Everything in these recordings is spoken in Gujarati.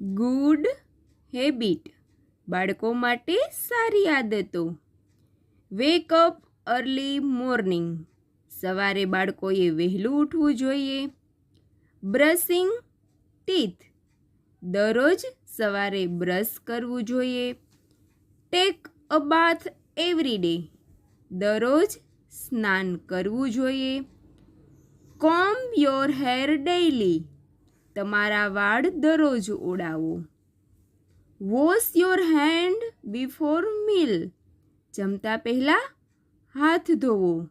ગુડ હેબિટ બાળકો માટે સારી આદતો. Wake up early morning. સવારે બાળકોએ વહેલું ઉઠવું જોઈએ. Brushing teeth. દરરોજ સવારે બ્રશ કરવું જોઈએ. Take a bath every day. દરરોજ સ્નાન કરવું જોઈએ. કોમ યોર હેર ડેઇલી. તમારા વાળ દરરોજ ઉડાવો. Wash your hand before meal જમતા પહેલાં હાથ ધોવો.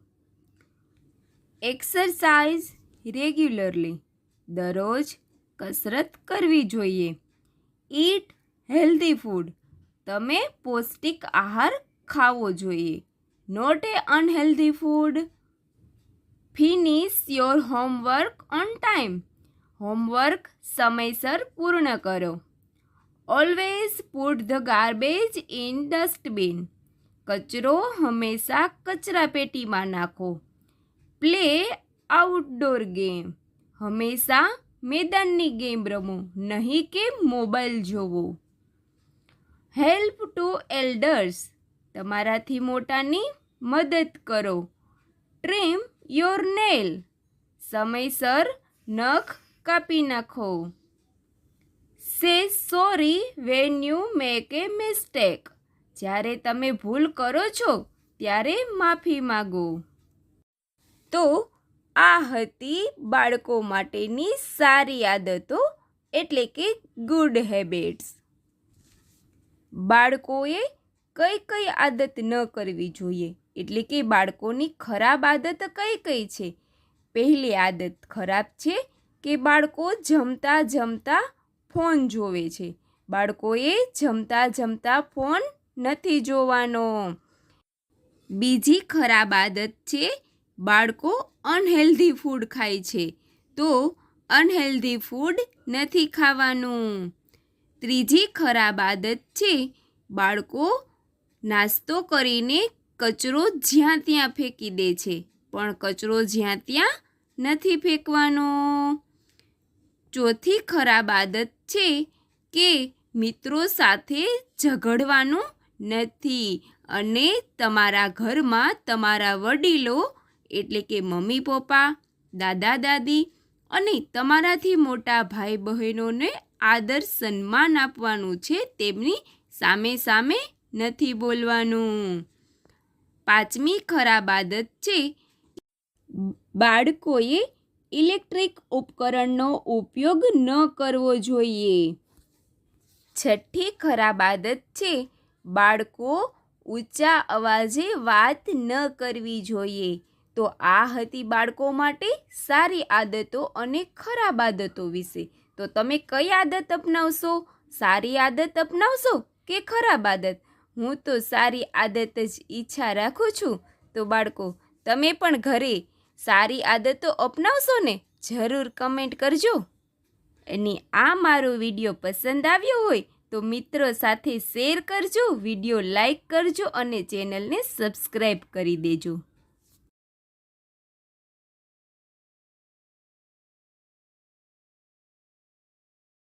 એક્સરસાઇઝ રેગ્યુલરલી દરરોજ કસરત કરવી જોઈએ. ઈટ હેલ્ધી ફૂડ તમે પૌષ્ટિક આહાર ખાવો જોઈએ. Not a unhealthy food finish your homework on time homework સમયસર પૂર્ણ કરો. Always put the garbage in dustbin કચરો હંમેશા કચરાપેટીમાં નાખો. પ્લે આઉટડોર ગેમ હંમેશા મેદાનની ગેમ રમો, નહીં કે મોબાઈલ જોવો. હેલ્પ ટુ એલ્ડર્સ તમારાથી મોટાની મદદ કરો. ટ્રીમ યોર નેલ સમયસર નખ કાપી નાખો. Say sorry when you make a mistake. જ્યારે તમે ભૂલ કરો છો, ત્યારે માફી માગો. તો આ હતી બાળકો માટેની સારી આદતો, એટલે કે ગુડ હેબિટ્સ. બાળકોએ કઈ કઈ આદત ન કરવી જોઈએ, એટલે કે બાળકોની ખરાબ આદત કઈ કઈ છે? પહેલી આદત ખરાબ છે કે બાળકો જમતા જમતા ફોન જોવે છે. બાળકોએ જમતા જમતા ફોન નથી જોવાનો. બીજી ખરાબ આદત છે, બાળકો અનહેલ્ધી ફૂડ ખાય છે. તો અનહેલ્ધી ફૂડ નથી ખાવાનું. ત્રીજી ખરાબ આદત છે, બાળકો નાસ્તો કરીને કચરો જ્યાં ત્યાં ફેંકી દે છે, પણ કચરો જ્યાં ત્યાં નથી ફેંકવાનો. ચોથી ખરાબ આદત છે કે મિત્રો સાથે ઝઘડવાનું નથી અને તમારા ઘરમાં તમારા વડીલો, એટલે કે મમ્મી, પપ્પા, દાદા, દાદી અને તમારાથી મોટા ભાઈ બહેનોને આદર સન્માન આપવાનું છે તેમની સામે સામે નથી બોલવાનું. પાંચમી ખરાબ આદત છે, બાળકોએ ઇલેક્ટ્રિક ઉપકરણનો ઉપયોગ ન કરવો જોઈએ. છઠ્ઠી ખરાબ આદત છે. બાળકો ઊંચા અવાજે વાત ન કરવી જોઈએ. તો આ હતી બાળકો માટે સારી આદતો અને ખરાબ આદતો વિશે. તો તમે કઈ આદત અપનાવશો? સારી આદત અપનાવશો કે ખરાબ આદત? હું તો સારી આદત જ ઈચ્છા રાખું છું. તો બાળકો, તમે પણ ઘરે સારી આદતો અપનાવશો ને, જરૂર કમેન્ટ કરજો. અને આ મારો વીડિયો પસંદ આવ્યો હોય, તો મિત્રો સાથે શેર કરજો, વીડિયો લાઈક કરજો અને ચેનલને સબસ્ક્રાઈબ કરી દેજો.